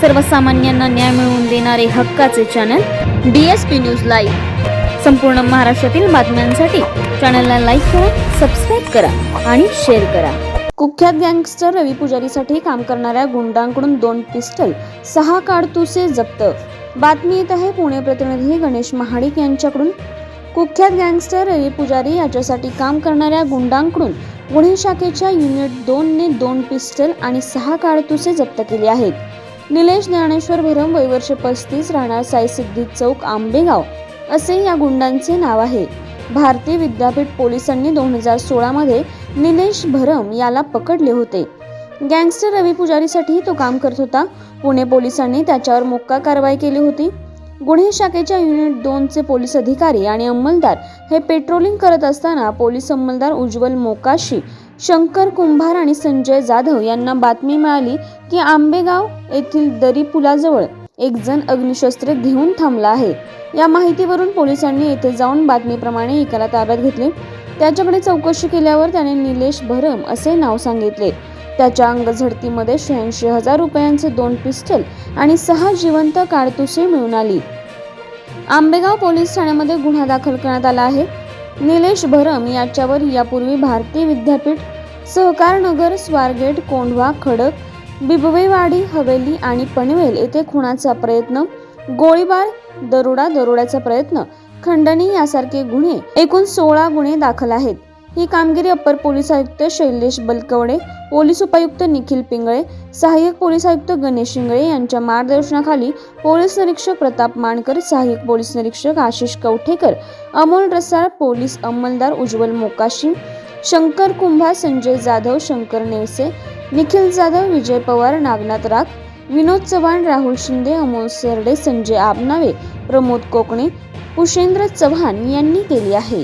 सर्वसामान्यांना न्याय मिळवून देणारे हक्काचे channel D S P news live संपूर्ण महाराष्ट्रातील बातम्यांसाठी चॅनलला लाईक करा सबस्क्राईब करा आणि शेअर करा. कुख्यात गँगस्टर रवी पुजारीसाठी काम करणाऱ्या गुंडांकडून दोन पिस्टल सहा काडतुसे जप्त. बातमी येत आहे पुणे प्रतिनिधी गणेश महाडिक यांच्याकडून. कुख्यात गँगस्टर रवी पुजारी याच्यासाठी काम करणाऱ्या गुंडांकडून गुन्हे शाखेच्या युनिट दोनने दोन पिस्टल आणि सहा काडतुसे जप्त केली आहेत. निलेश ज्ञानेश्वर भरम वर्ष पस्तीस राहणार साई सिद्धी चौक आंबेगाव असे या गुंडांचे नाव आहे. भारतीय विद्यापीठ पोलिसांनी दोन हजार सोळामध्ये निलेश भरम याला पकडले होते. गँगस्टर रवी पुजारीसाठी तो काम करत होता. पुणे पोलिसांनी त्याच्यावर मोक्का कारवाई केली होती. गुन्हे शाखेच्या युनिट दोनचे पोलीस अधिकारी आणि अंमलदार हे पेट्रोलिंग करत असताना पोलीस अंमलदार उज्ज्वल मोकाशी शंकर कुंभार आणि संजय जाधव यांना बातमी मिळाली की आंबेगाव येथील दरी पुलाजवळ एक जण अग्निशस्त्रे घेऊन थांबला आहे. या माहितीवरून पोलिसांनी येथे जाऊन बातमीप्रमाणे एकाला ताब्यात घेतले. त्याच्याकडे चौकशी केल्यावर त्याने निलेश भरम असे नाव सांगितले. त्याच्या अंगझडतीमध्ये शहाऐंशी हजार रुपयांचे दोन पिस्टल आणि सहा जिवंत काडतुसे मिळून आली. आंबेगाव पोलीस ठाण्यामध्ये गुन्हा दाखल करण्यात आला आहे. निलेश भरम याच्यावर यापूर्वी भारतीय विद्यापीठ सहकारनगर स्वारगेट कोंढवा खडक बिबवेवाडी हवेली आणि पनवेल येथे खुणाचा प्रयत्न गोळीबार दरोडा दरोड्याचा प्रयत्न खंडणी यासारखे गुन्हे एकूण सोळा गुन्हे दाखल आहेत. ही कामगिरी अप्पर पोलीस आयुक्त शैलेश बलकवडे पोलीस उपायुक्त निखिल पिंगळे सहाय्यक पोलीस आयुक्त गणेश शिंगळे यांच्या मार्गदर्शनाखाली पोलीस निरीक्षक प्रताप मानकर सहाय्यक पोलीस निरीक्षक आशिष कवठेकर अमोल रसाळ पोलीस अंमलदार उज्ज्वल मोकाशी शंकर कुंभा संजय जाधव शंकर नेवसे निखिल जाधव विजय पवार नागनाथ राग विनोद चव्हाण राहुल शिंदे अमोल सरडे संजय आबनावे प्रमोद कोकणे पुषेंद्र चव्हाण यांनी केली आहे.